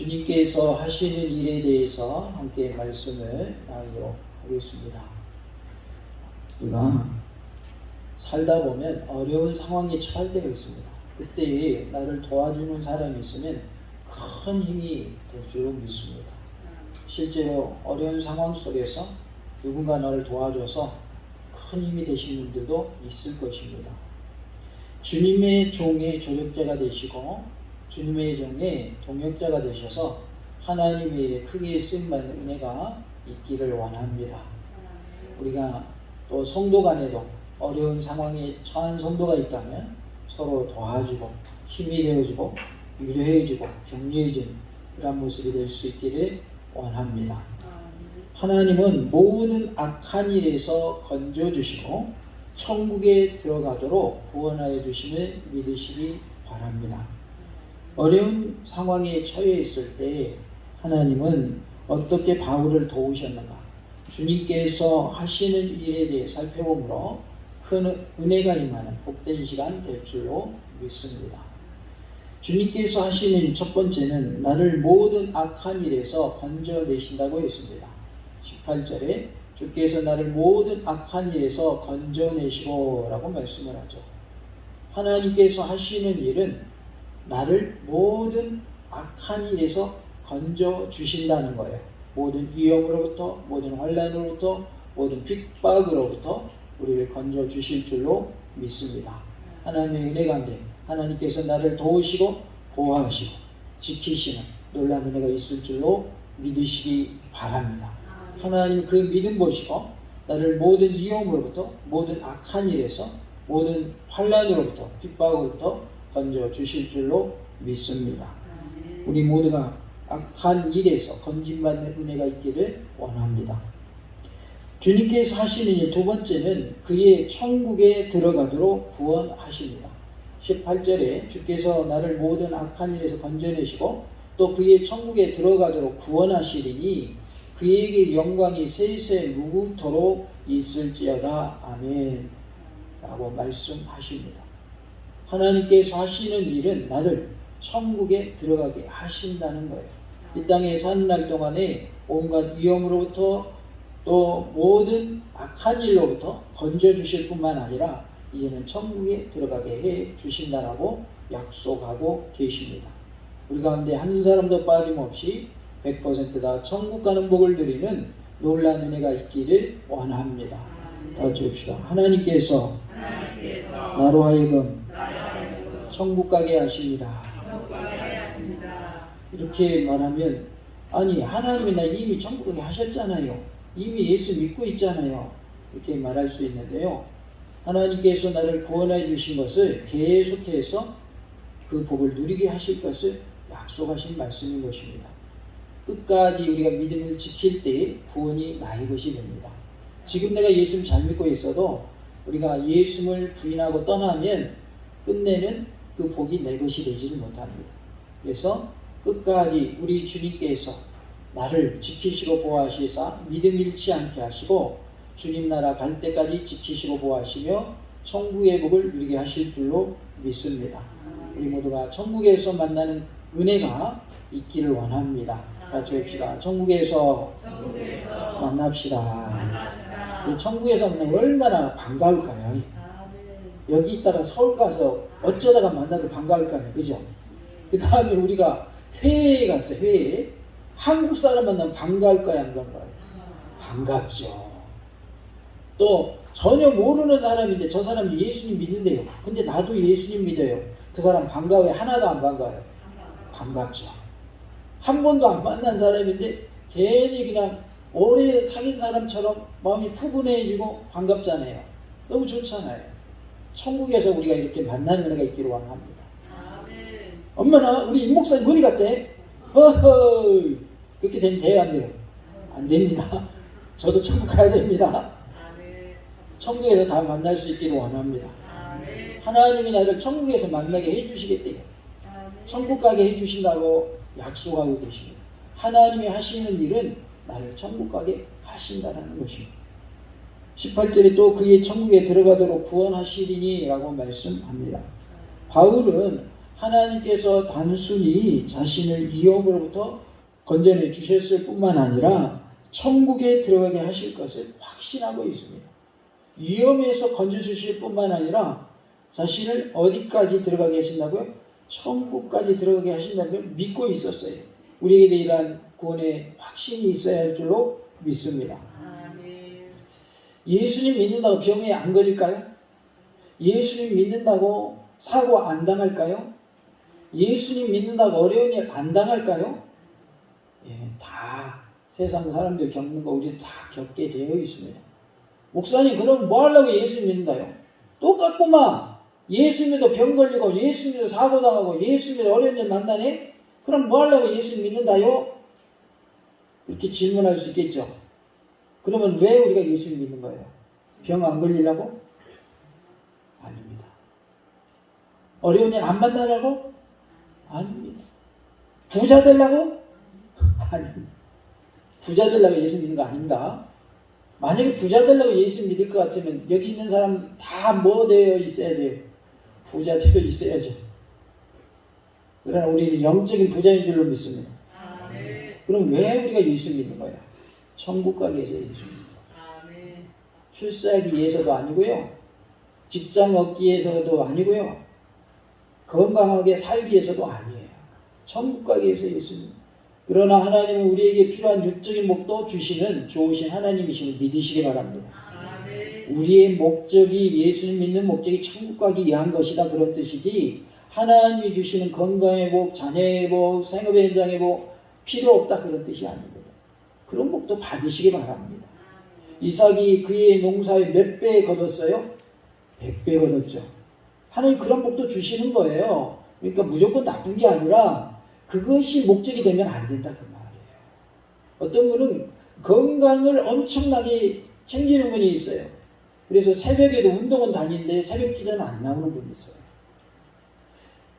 주님께서 하시는 일에 대해서 함께 말씀을 나누도록 하겠습니다. 우리가 살다 보면 어려운 상황에 처할 때가 있습니다. 그때 나를 도와주는 사람이 있으면 큰 힘이 될 줄로 믿습니다. 실제로 어려운 상황 속에서 누군가 나를 도와줘서 큰 힘이 되신 분들도 있을 것입니다. 주님의 종의 조력자가 되시고 주님의 종의 동역자가 되셔서 하나님의 크게 쓰임받는 은혜가 있기를 원합니다. 우리가 또 성도 간에도 어려운 상황에 처한 성도가 있다면 서로 도와주고 힘이 되어주고 위로해주고 격려해주는 그런 모습이 될 수 있기를 원합니다. 하나님은 모든 악한 일에서 건져주시고 천국에 들어가도록 구원하여 주심을 믿으시기 바랍니다. 어려운 상황에 처해 있을 때 하나님은 어떻게 바울을 도우셨는가? 주님께서 하시는 일에 대해 살펴보므로 큰 은혜가 임하는 복된 시간 될 줄로 믿습니다. 주님께서 하시는 첫 번째는 나를 모든 악한 일에서 건져내신다고 했습니다. 18절에 주께서 나를 모든 악한 일에서 건져내시고 라고 말씀을 하죠. 하나님께서 하시는 일은 나를 모든 악한 일에서 건져 주신다는 거예요. 모든 위험으로부터, 모든 환란으로부터, 모든 핍박으로부터 우리를 건져 주실 줄로 믿습니다. 하나님의 은혜 가운데 하나님께서 나를 도우시고 보호하시고 지키시는 놀라운 은혜가 있을 줄로 믿으시기 바랍니다. 하나님 그 믿음 보시고 나를 모든 위험으로부터 모든 악한 일에서 모든 환란으로부터 핍박으로부터 건져 주실 줄로 믿습니다. 우리 모두가 악한 일에서 건진받는 은혜가 있기를 원합니다. 주님께서 하시는 일 두 번째는 그의 천국에 들어가도록 구원하십니다. 18절에 주께서 나를 모든 악한 일에서 건져내시고 또 그의 천국에 들어가도록 구원하시리니 그에게 영광이 세세 무궁토록 있을지어다 아멘 라고 말씀하십니다. 하나님께서 하시는 일은 나를 천국에 들어가게 하신다는 거예요. 이 땅에 사는 날 동안에 온갖 위험으로부터 또 모든 악한 일로부터 건져 주실 뿐만 아니라 이제는 천국에 들어가게 해 주신다라고 약속하고 계십니다. 우리 가운데 한 사람도 빠짐없이 100%다 천국 가는 복을 누리는 놀란 은혜가 있기를 원합니다. 다 주옵시다. 하나님께서 나로 하여금 천국 가게 하십니다. 이렇게 말하면 아니 하나님이 나 이미 천국 가게 하셨잖아요. 이미 예수 믿고 있잖아요. 이렇게 말할 수 있는데요. 하나님께서 나를 구원해 주신 것을 계속해서 그 복을 누리게 하실 것을 약속하신 말씀인 것입니다. 끝까지 우리가 믿음을 지킬 때 구원이 나의 것이 됩니다. 지금 내가 예수를 잘 믿고 있어도 우리가 예수를 부인하고 떠나면 끝내는 그 복이 내 것이 되지를 못합니다. 그래서 끝까지 우리 주님께서 나를 지키시고 보호하시사 믿음 잃지 않게 하시고 주님 나라 갈 때까지 지키시고 보호하시며 천국의 복을 누리게 하실 줄로 믿습니다. 우리 모두가 천국에서 만나는 은혜가 있기를 원합니다. 같이 합시다. 천국에서, 천국에서 만납시다. 만나시다. 그 천국에서 만나면 얼마나 반가울까요? 여기 있다가 서울 가서 어쩌다가 만나도 반가울까요? 그죠? 그 다음에 우리가 회의에 갔어요. 회의에. 한국 사람 만나면 반가울까요? 안 반가워요? 반갑죠. 또 전혀 모르는 사람인데 저 사람이 예수님 믿는데요. 근데 나도 예수님 믿어요. 그 사람 반가워요? 하나도 안 반가워요? 반갑죠. 한 번도 안 만난 사람인데 괜히 그냥 오래 사귄 사람처럼 마음이 푸근해지고 반갑잖아요. 너무 좋잖아요. 천국에서 우리가 이렇게 만나는 은혜가 있기를 원합니다. 아멘. 엄마나 우리 임 목사님 어디 갔대? 허허 그렇게 되면 돼요 안 돼요? 안 됩니다. 저도 천국 가야 됩니다. 아멘. 천국에서 다 만날 수 있기를 원합니다. 하나님이 나를 천국에서 만나게 해주시겠대요. 천국 가게 해주신다고 약속하고 계십니다. 하나님이 하시는 일은 나를 천국 가게 하신다라는 것입니다. 18절에 또 그의 천국에 들어가도록 구원하시리니 라고 말씀합니다. 바울은 하나님께서 단순히 자신을 위험으로부터 건져내 주셨을 뿐만 아니라 천국에 들어가게 하실 것을 확신하고 있습니다. 위험에서 건져주실 뿐만 아니라 자신을 어디까지 들어가게 하신다고요? 천국까지 들어가게 하신다는 걸 믿고 있었어요. 우리에게 이러한 구원의 확신이 있어야 할 줄로 믿습니다. 예수님 믿는다고 병에 안 걸릴까요? 예수님 믿는다고 사고 안 당할까요? 예수님 믿는다고 어려운 일 안 당할까요? 예, 다 세상 사람들 겪는 거 우리 다 겪게 되어 있습니다. 목사님 그럼 뭐 하려고 예수 믿는다요? 똑같구만. 예수 믿어 병 걸리고 예수 믿어 사고 당하고 예수 믿어 어려운 일 만나네? 그럼 뭐 하려고 예수 믿는다요? 그렇게 질문할 수 있겠죠. 그러면 왜 우리가 예수 믿는 거예요? 병 안 걸리려고? 아닙니다. 어려운 일 안 만나려고? 아닙니다. 부자 되려고? 아닙니다. 부자 되려고 예수 믿는 거 아닙니다. 만약에 부자 되려고 예수 믿을 것 같으면 여기 있는 사람 다 뭐 되어 있어야 돼요? 부자 되어 있어야죠. 그러나 우리는 영적인 부자인 줄로 믿습니다. 아멘. 그럼 왜 우리가 예수 믿는 거야? 천국 가기 위해서 예수 믿는 거야. 아멘. 출세하기 위해서도 아니고요. 직장 얻기 위해서도 아니고요. 건강하게 살기 위해서도 아니에요. 천국 가기 위해서 예수님. 그러나 하나님은 우리에게 필요한 육적인 목도 주시는 좋으신 하나님이심을 믿으시기 바랍니다. 아멘. 우리의 목적이 예수님 믿는 목적이 천국 가기 위한 것이다 그런 뜻이지 하나님이 주시는 건강의 복, 자녀의 복, 생업의 현장의 복 필요 없다 그런 뜻이 아닙니다. 복도 받으시기 바랍니다. 이삭이 그의 농사에 몇 배 거뒀어요? 100배 거뒀죠. 하나님 그런 복도 주시는 거예요. 그러니까 무조건 나쁜 게 아니라 그것이 목적이 되면 안 된다 그 말이에요. 어떤 분은 건강을 엄청나게 챙기는 분이 있어요. 그래서 새벽에도 운동은 다니는데 새벽 기도는 안 나오는 분이 있어요.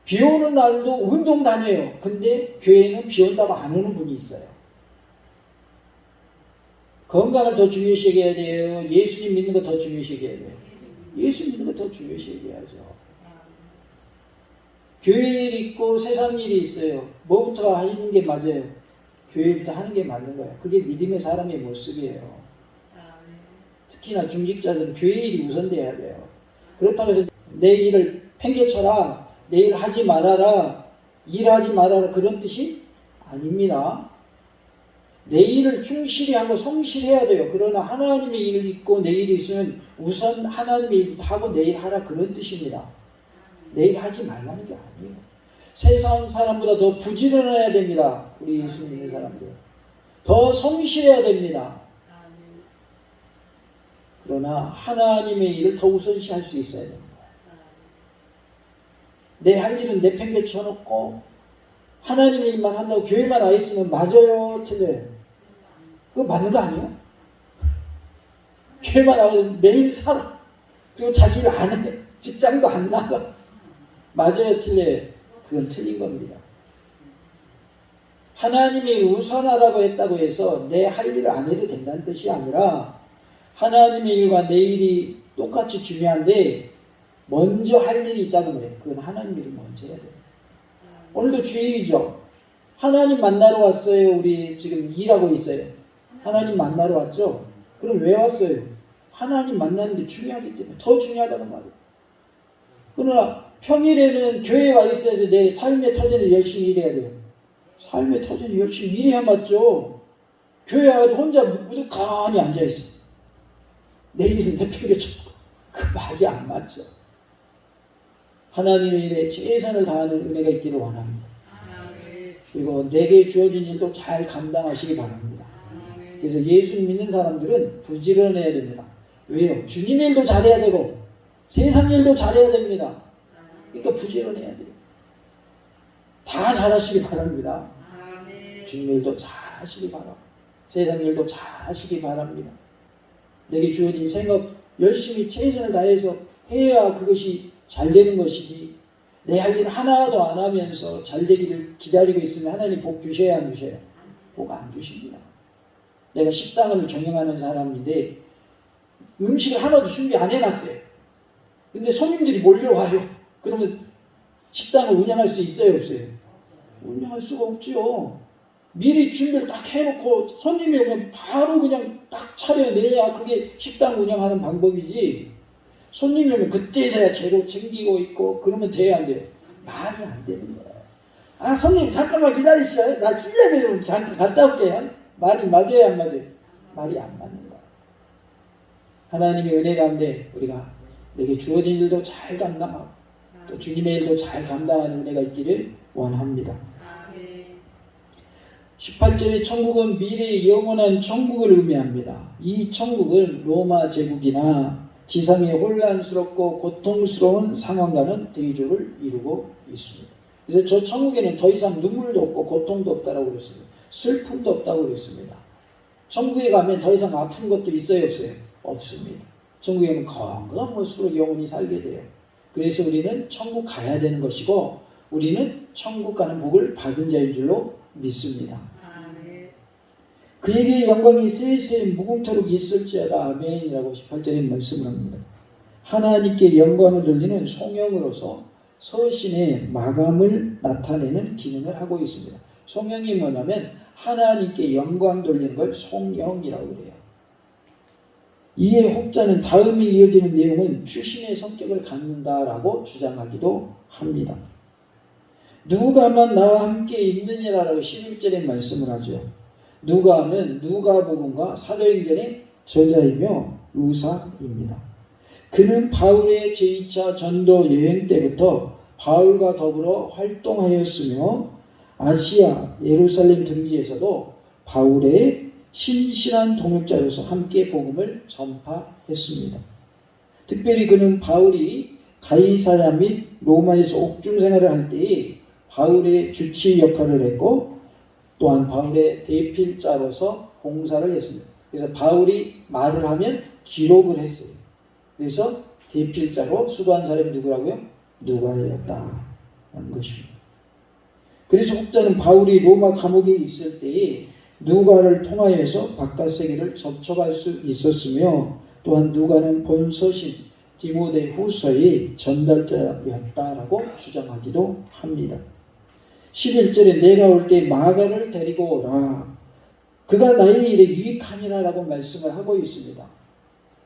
비 오는 날도 운동 다녀요. 근데 교회는 비 온다고 안 오는 분이 있어요. 건강을 더 중요시 여겨야 돼요. 예수님 믿는 거 더 중요시 여겨야 돼요. 예수 믿는 거 더 중요시 여겨야죠. 교회 일 있고 세상 일이 있어요. 뭐부터 하는 게 맞아요? 교회부터 하는 게 맞는 거예요. 그게 믿음의 사람의 모습이에요. 특히나 중직자들은 교회 일이 우선돼야 돼요. 그렇다고 해서 내 일을 팽개쳐라, 내 일 하지 말아라, 일하지 말아라 그런 뜻이 아닙니다. 내 일을 충실히 하고 성실해야 돼요. 그러나 하나님의 일을 있고 내 일이 있으면 우선 하나님의 일부터 하고 내일 하라 그런 뜻입니다. 내일 하지 말라는 게 아니에요. 세상 사람보다 더 부지런해야 됩니다. 우리 예수 믿는 사람들. 더 성실해야 됩니다. 그러나 하나님의 일을 더 우선시할 수 있어야 됩니다. 내 할 일은 내팽개쳐 놓고 하나님 일만 한다고 교회만 와 있으면 맞아요, 틀려요. 그거 맞는 거 아니에요? 교회만 나와서 매일 살아. 그리고 자기 일안 해. 직장도 안 나가. 맞아요, 틀려요. 그건 틀린 겁니다. 하나님의 일 우선하라고 했다고 해서 내 할 일을 안 해도 된다는 뜻이 아니라 하나님의 일과 내 일이 똑같이 중요한데 먼저 할 일이 있다고 그래요. 그건 하나님 일을 먼저 해야 돼요. 오늘도 주일이죠. 하나님 만나러 왔어요. 우리 지금 일하고 있어요. 하나님 만나러 왔죠. 그럼 왜 왔어요? 하나님 만나는 게 중요하기 때문에 더 중요하다는 말이에요. 그러나 평일에는 교회에 와 있어야 돼. 내 삶의 터전을 열심히 일해야 돼요. 삶의 터전을 열심히 일해야 맞죠. 교회 와가지고 혼자 무득하니 앉아있어. 내 일은 내팽개쳤고 그 말이 안 맞죠. 하나님의 일에 최선을 다하는 은혜가 있기를 원합니다. 아멘. 그리고 내게 주어진 일도 잘 감당하시기 바랍니다. 그래서 예수 믿는 사람들은 부지런해야 됩니다. 왜요? 주님 일도 잘해야 되고 세상 일도 잘해야 됩니다. 그러니까 부지런해야 돼요. 다 잘하시기 바랍니다. 주님 일도 잘하시기 바랍니다. 세상 일도 잘하시기 바랍니다. 내게 주어진 생업 열심히 최선을 다해서 해야 그것이 잘 되는 것이지 내 할 일 하나도 안 하면서 잘 되기를 기다리고 있으면 하나님 복 주셔야 안 주셔요? 복 안 주십니다. 내가 식당을 경영하는 사람인데 음식을 하나도 준비 안 해놨어요. 근데 손님들이 몰려와요. 그러면 식당을 운영할 수 있어요, 없어요? 운영할 수가 없죠. 미리 준비를 딱 해놓고 손님이 오면 바로 그냥 딱 차려내야 그게 식당 운영하는 방법이지. 손님이 오면 그때서야 재료 챙기고 있고 그러면 돼야 안 돼요. 말이 안 되는 거예요. 아 손님 잠깐만 기다리시죠. 나 시장에 좀 잠깐 갔다 올게요. 말이 맞아요 안 맞아요? 말이 안 맞는 거야. 하나님의 은혜 가운데 우리가 내게 주어진 일도 잘 감당하고 또 주님의 일도 잘 감당하는 은혜가 있기를 원합니다. 아멘. 18절의 천국은 미래의 영원한 천국을 의미합니다. 이 천국은 로마 제국이나 지상의 혼란스럽고 고통스러운 상황과는 대조를 이루고 있습니다. 그래서 저 천국에는 더 이상 눈물도 없고 고통도 없다라고 그랬습니다. 슬픔도 없다고 그랬습니다. 천국에 가면 더 이상 아픈 것도 있어요, 없어요? 없습니다. 천국에는 건강한 모습으로 영원히 살게 돼요. 그래서 우리는 천국 가야 되는 것이고 우리는 천국 가는 복을 받은 자인 줄로 믿습니다. 그에게 영광이 세세 무궁토록 있을지어다 아멘이라고 18절에 말씀을 합니다. 하나님께 영광을 돌리는 송영으로서 서신의 마감을 나타내는 기능을 하고 있습니다. 송영이 뭐냐면 하나님께 영광 돌리는 걸 송영이라고 그래요. 이에 혹자는 다음에 이어지는 내용은 출신의 성격을 갖는다라고 주장하기도 합니다. 누가만 나와 함께 있느니라라고 11절에 말씀을 하죠. 누가는 누가복음과 사도행전의 저자이며 의사입니다. 그는 바울의 제2차 전도 여행 때부터 바울과 더불어 활동하였으며 아시아 예루살렘 등지에서도 바울의 신실한 동역자로서 함께 복음을 전파했습니다. 특별히 그는 바울이 가이사야 및 로마에서 옥중 생활을 할 때에 바울의 주치 역할을 했고 또한 바울의 대필자로서 봉사를 했습니다. 그래서 바울이 말을 하면 기록을 했어요. 그래서 대필자로 수고한 사람이 누구라고요? 누가였다는 것입니다. 그래서 혹자는 바울이 로마 감옥에 있을 때에 누가를 통하여서 바깥 세계를 접촉할 수 있었으며 또한 누가는 본서신 디모데 후서의 전달자였다라고 주장하기도 합니다. 11절에 내가 올 때 마가를 데리고 오라. 그가 나의 일에 유익하니라라고 말씀을 하고 있습니다.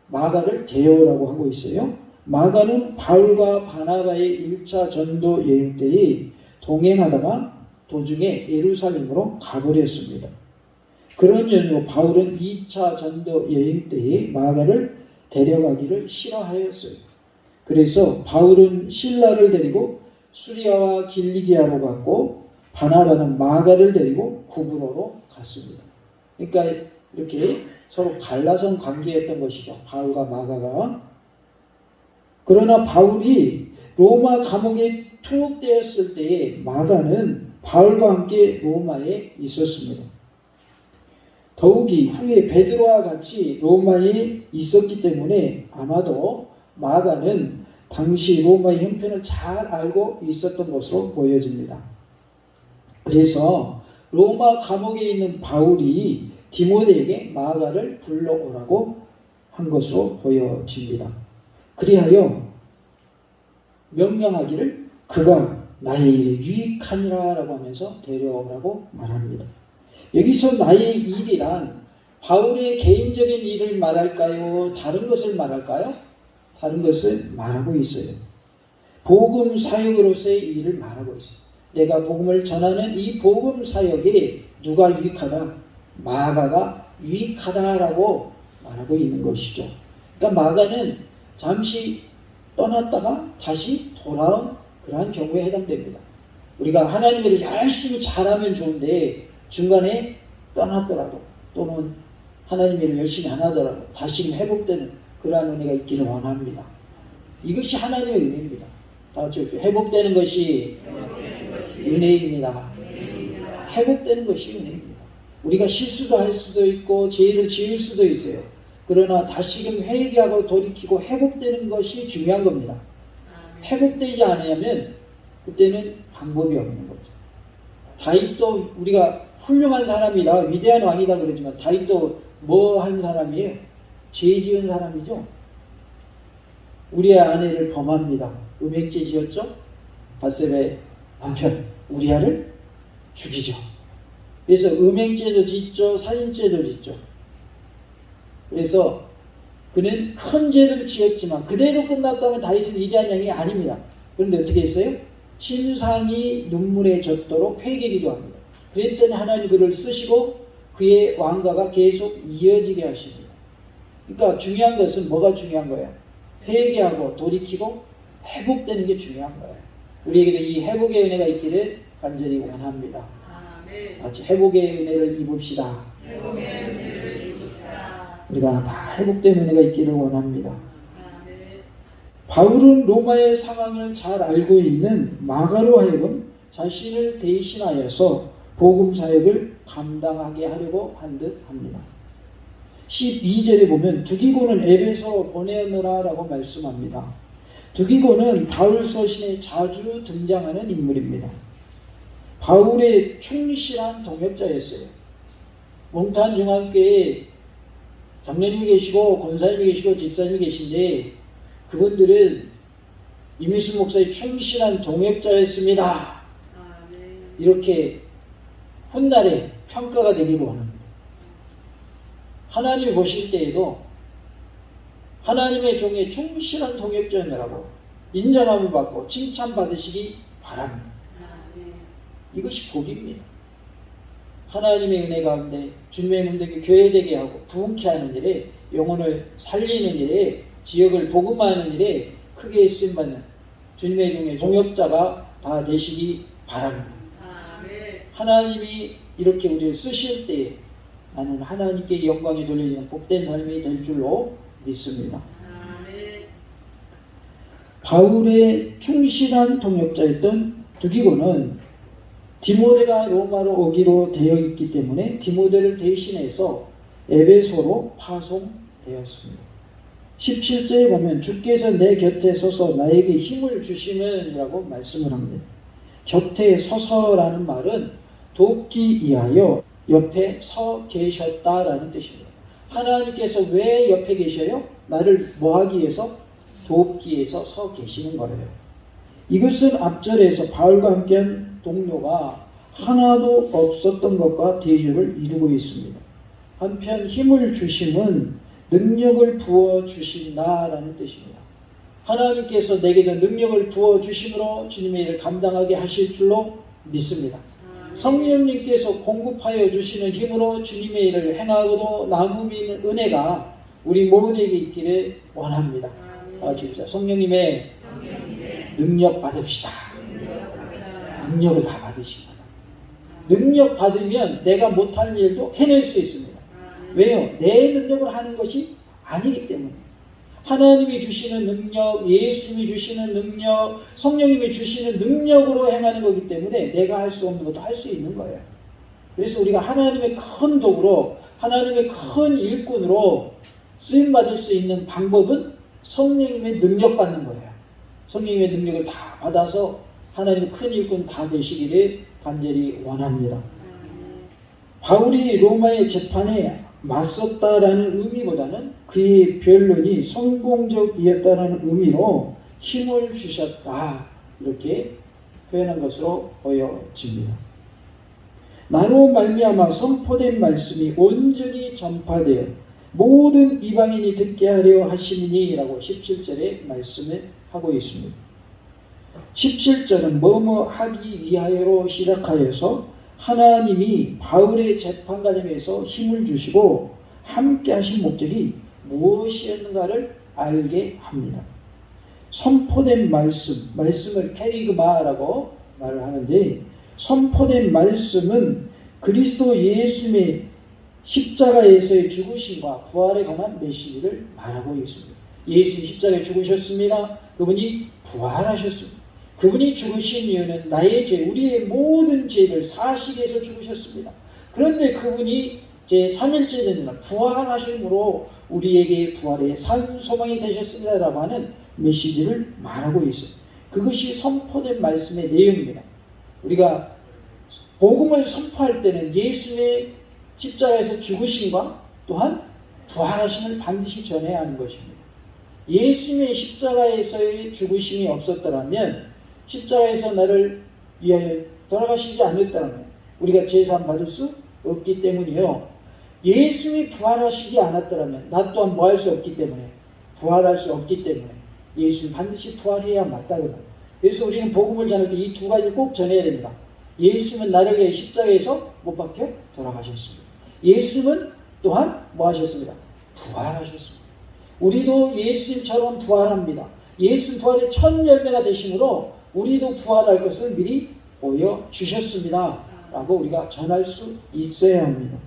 마가를 데려오라고 하고 있어요. 마가는 바울과 바나바의 1차 전도 여행 때에 동행하다가 도중에 예루살렘으로 가버렸습니다. 그런 이유로 바울은 2차 전도 여행 때에 마가를 데려가기를 싫어하였어요. 그래서 바울은 신라를 데리고 수리아와 길리기아로 갔고 바나바는 마가를 데리고 구브로로 갔습니다. 그러니까 이렇게 서로 갈라선 관계였던 것이죠. 바울과 마가가. 그러나 바울이 로마 감옥에 투옥되었을 때에 마가는 바울과 함께 로마에 있었습니다. 더욱이 후에 베드로와 같이 로마에 있었기 때문에 아마도 마가는 당시 로마의 형편을 잘 알고 있었던 것으로 보여집니다. 그래서 로마 감옥에 있는 바울이 디모데에게 마가를 불러오라고 한 것으로 보여집니다. 그리하여 명령하기를 그가 나의 일에 유익하니라라고 하면서 데려오라고 말합니다. 여기서 나의 일이란 바울의 개인적인 일을 말할까요? 다른 것을 말할까요? 다른 것을 말하고 있어요. 복음 사역으로서의 일을 말하고 있어요. 내가 복음을 전하는 이 복음 사역에 누가 유익하다? 마가가 유익하다라고 말하고 있는 것이죠. 그러니까 마가는 잠시 떠났다가 다시 돌아온 그러한 경우에 해당됩니다. 우리가 하나님의 일을 열심히 잘하면 좋은데 중간에 떠났더라도 또는 하나님의 일을 열심히 안 하더라도 다시 회복되는 그러한 은혜가 있기를 원합니다. 이것이 하나님의 은혜입니다. 다 같이 회복되는 것이 은혜입니다. 회복되는 것이 은혜입니다. 우리가 실수도 할 수도 있고 죄를 지을 수도 있어요. 그러나 다시금 회개하고 돌이키고 회복되는 것이 중요한 겁니다. 회복되지 않으면 그때는 방법이 없는 거죠. 다윗도 우리가 훌륭한 사람이다, 위대한 왕이다 그러지만 다윗도 뭐 한 사람이에요? 죄 지은 사람이죠. 우리의 아내를 범합니다. 음행죄 지었죠? 바세바의 남편 우리아를 죽이죠. 그래서 음행죄도 짓죠, 살인죄도 짓죠. 그래서 그는 큰 죄를 지었지만 그대로 끝났다면 다윗은 위대한 양이 아닙니다. 그런데 어떻게 했어요? 신상이 눈물에 젖도록 회개기도 합니다. 그랬더니 하나님 그를 쓰시고 그의 왕가가 계속 이어지게 하십니다. 그러니까 중요한 것은 뭐가 중요한 거예요? 회개하고 돌이키고 회복되는 게 중요한 거예요. 우리에게도 이 회복의 은혜가 있기를 간절히 원합니다. 같이 회복의 은혜를 입읍시다. 회복의 은혜를 입읍시다. 우리가 다 회복된 은혜가 있기를 원합니다. 아멘. 바울은 로마의 상황을 잘 알고 있는 마가로 하여금 자신을 대신하여서 복음 사역을 감당하게 하려고 한 듯 합니다. 12절에 보면 두기고는 에베소로 보내느라라고 말씀합니다. 두기고는 바울 서신에 자주 등장하는 인물입니다. 바울의 충실한 동역자였어요. 몽탄 중앙교회에 장로님이 계시고 권사님이 계시고 집사님이 계신데 그분들은 이미수 목사의 충실한 동역자였습니다. 아멘. 이렇게 훗날에 평가가 되기를 원합니다. 하나님이 보실 때에도 하나님의 종의 충실한 동역자였느라고 인정함을 받고 칭찬받으시기 바랍니다. 아멘. 이것이 복입니다. 하나님의 은혜 가운데 주님의 문대교 교회되게 하고 부흥케 하는 일에 영혼을 살리는 일에 지역을 복음화하는 일에 크게 쓰임받는 주님의 종의 동역자가 다 되시기 바랍니다. 하나님이 이렇게 우리를 쓰실 때 나는 하나님께 영광이 돌려지는 복된 삶이 될 줄로 믿습니다. 바울의 충실한 동역자였던 두기고는 디모데가 로마로 오기로 되어 있기 때문에 디모데를 대신해서 에베소로 파송되었습니다. 17절에 보면 주께서 내 곁에 서서 나에게 힘을 주시는이라고 말씀을 합니다. 곁에 서서라는 말은 돕기 위하여 옆에 서 계셨다라는 뜻입니다. 하나님께서 왜 옆에 계셔요? 나를 뭐 하기 위해서? 돕기 위해서 서 계시는 거예요. 이것은 앞절에서 바울과 함께한 동료가 하나도 없었던 것과 대조를 이루고 있습니다. 한편 힘을 주심은 능력을 부어 주신다라는 뜻입니다. 하나님께서 내게도 능력을 부어 주심으로 주님의 일을 감당하게 하실 줄로 믿습니다. 성령님께서 공급하여 주시는 힘으로 주님의 일을 행하고도 나누는 은혜가 우리 모두에게 있기를 원합니다. 아, 성령님의 능력 받읍시다. 능력을 다 받으시기 바랍니다. 능력 받으면 내가 못할 일도 해낼 수 있습니다. 왜요? 내 능력을 하는 것이 아니기 때문에. 하나님이 주시는 능력, 예수님이 주시는 능력, 성령님이 주시는 능력으로 행하는 거기 때문에 내가 할 수 없는 것도 할 수 있는 거예요. 그래서 우리가 하나님의 큰 도구로, 하나님의 큰 일꾼으로 쓰임받을 수 있는 방법은 성령님의 능력 받는 거예요. 성령님의 능력을 다 받아서 하나님의 큰 일꾼 다 되시기를 간절히 원합니다. 바울이 로마의 재판에 맞섰다라는 의미보다는 그의 변론이 성공적이었다는 의미로 힘을 주셨다 이렇게 표현한 것으로 보여집니다. 나로 말미암아 선포된 말씀이 온전히 전파되어 모든 이방인이 듣게 하려 하심이니라고 17절에 말씀을 하고 있습니다. 17절은 뭐뭐 하기 위하여로 시작하여서 하나님이 바울의 재판 과정에서 힘을 주시고 함께 하신 목적이 무엇이었는가를 알게 합니다. 선포된 말씀, 말씀을 캐리그마라고 말을 하는데 선포된 말씀은 그리스도 예수님의 십자가에서의 죽으심과 부활에 관한 메시지를 말하고 있습니다. 예수님 십자가에 죽으셨습니다. 그분이 부활하셨습니다. 그분이 죽으신 이유는 나의 죄, 우리의 모든 죄를 위해서 죽으셨습니다. 그런데 그분이 제 3일째 되는 날 부활하심으로 우리에게 부활의 산 소망이 되셨습니다라고 하는 메시지를 말하고 있어요. 그것이 선포된 말씀의 내용입니다. 우리가 복음을 선포할 때는 예수님의 십자가에서 죽으심과 또한 부활하심을 반드시 전해야 하는 것입니다. 예수님의 십자가에서의 죽으심이 없었더라면 십자가에서 나를 위하여 돌아가시지 않았다면 우리가 제사함 받을 수 없기 때문이요. 예수님이 부활하시지 않았더라면 나 또한 뭐 할 수 없기 때문에 부활할 수 없기 때문에 예수님 반드시 부활해야 마땅하다. 그래서 우리는 복음을 전할 때 이 두 가지를 꼭 전해야 됩니다. 예수님은 나를 위해 십자가에서 못 박혀 돌아가셨습니다. 예수님은 또한 뭐 하셨습니다? 부활하셨습니다. 우리도 예수님처럼 부활합니다. 예수 부활의 첫 열매가 되심으로 우리도 부활할 것을 미리 보여주셨습니다. 라고 우리가 전할 수 있어야 합니다.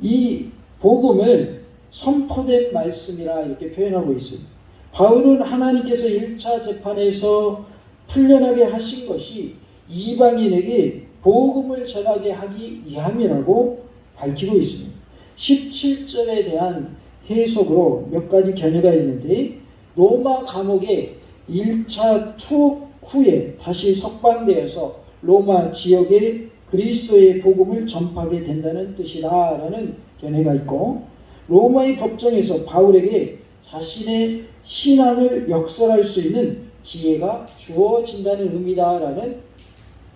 이 복음을 선포된 말씀이라 이렇게 표현하고 있습니다. 바울은 하나님께서 1차 재판에서 풀려나게 하신 것이 이방인에게 복음을 전하게 하기 위함이라고 밝히고 있습니다. 17절에 대한 해석으로 몇 가지 견해가 있는데 로마 감옥에 1차 투옥 후에 다시 석방되어서 로마 지역에 그리스도의 복음을 전파하게 된다는 뜻이다라는 견해가 있고 로마의 법정에서 바울에게 자신의 신앙을 역설할 수 있는 기회가 주어진다는 의미다라는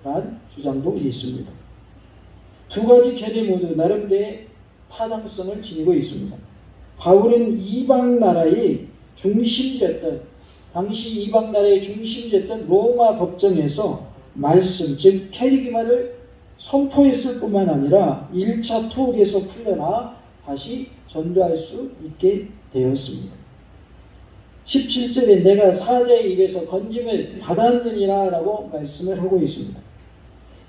란 주장도 있습니다. 두 가지 견해 모두 나름대의 타당성을 지니고 있습니다. 바울은 이방 나라의 중심지였던 당시 이방 나라의 중심지였던 로마 법정에서 말씀 즉 캐리기마를 선포했을 뿐만 아니라 1차 투옥에서 풀려나 다시 전도할 수 있게 되었습니다. 17절에 내가 사자의 입에서 건짐을 받았느니라 라고 말씀을 하고 있습니다.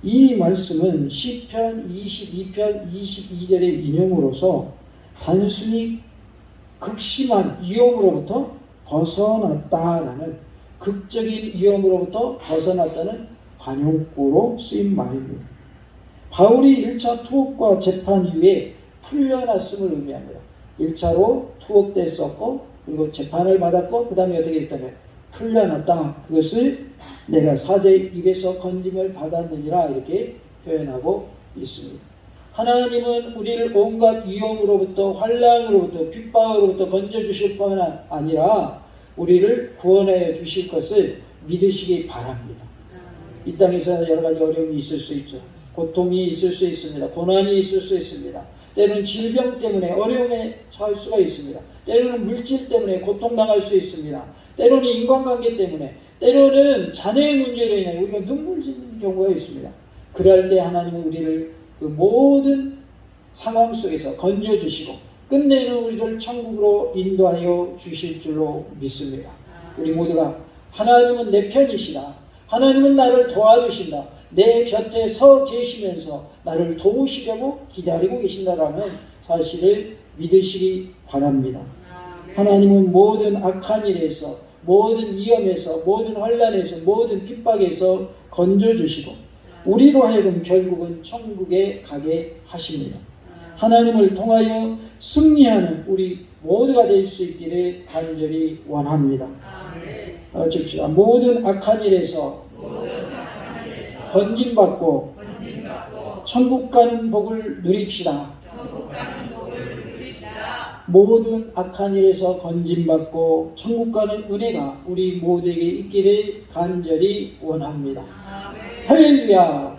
이 말씀은 시편 22편 22절의 인용으로서 단순히 극심한 위험으로부터 벗어났다라는 극적인 위험으로부터 벗어났다는 관용구로 쓰인 말입니다. 바울이 1차 투옥과 재판 이후에 풀려났음을 의미합니다. 1차로 투옥됐었고 그리고 재판을 받았고 그 다음에 어떻게 됐다면 풀려났다. 그것을 내가 사제의 입에서 건짐을 받았느니라 이렇게 표현하고 있습니다. 하나님은 우리를 온갖 위험으로부터 환란으로부터 핍박으로부터 건져주실 뿐만 아니라 우리를 구원하여 주실 것을 믿으시기 바랍니다. 이 땅에서 여러 가지 어려움이 있을 수 있죠. 고통이 있을 수 있습니다. 고난이 있을 수 있습니다. 때로는 질병 때문에 어려움에 처할 수가 있습니다. 때로는 물질 때문에 고통당할 수 있습니다. 때로는 인간관계 때문에, 때로는 자녀의 문제로 인해 우리가 눈물 짓는 경우가 있습니다. 그럴 때 하나님은 우리를 그 모든 상황 속에서 건져주시고 끝내는 우리를 천국으로 인도하여 주실 줄로 믿습니다. 우리 모두가 하나님은 내 편이시다. 하나님은 나를 도와주신다. 내 곁에 서 계시면서 나를 도우시려고 기다리고 계신다라는 사실을 믿으시기 바랍니다. 하나님은 모든 악한 일에서 모든 위험에서 모든 환란에서 모든 핍박에서 건져주시고 우리로 하여금 결국은 천국에 가게 하십니다. 하나님을 통하여 승리하는 우리 모두가 될 수 있기를 간절히 원합니다. 어, 줍시다. 모든 악한 일에서 건짐받고 천국 가는 복을 누립시다. 모든 악한 일에서 건짐받고 천국 가는 은혜가 우리 모두에게 있기를 간절히 원합니다. 할렐루야.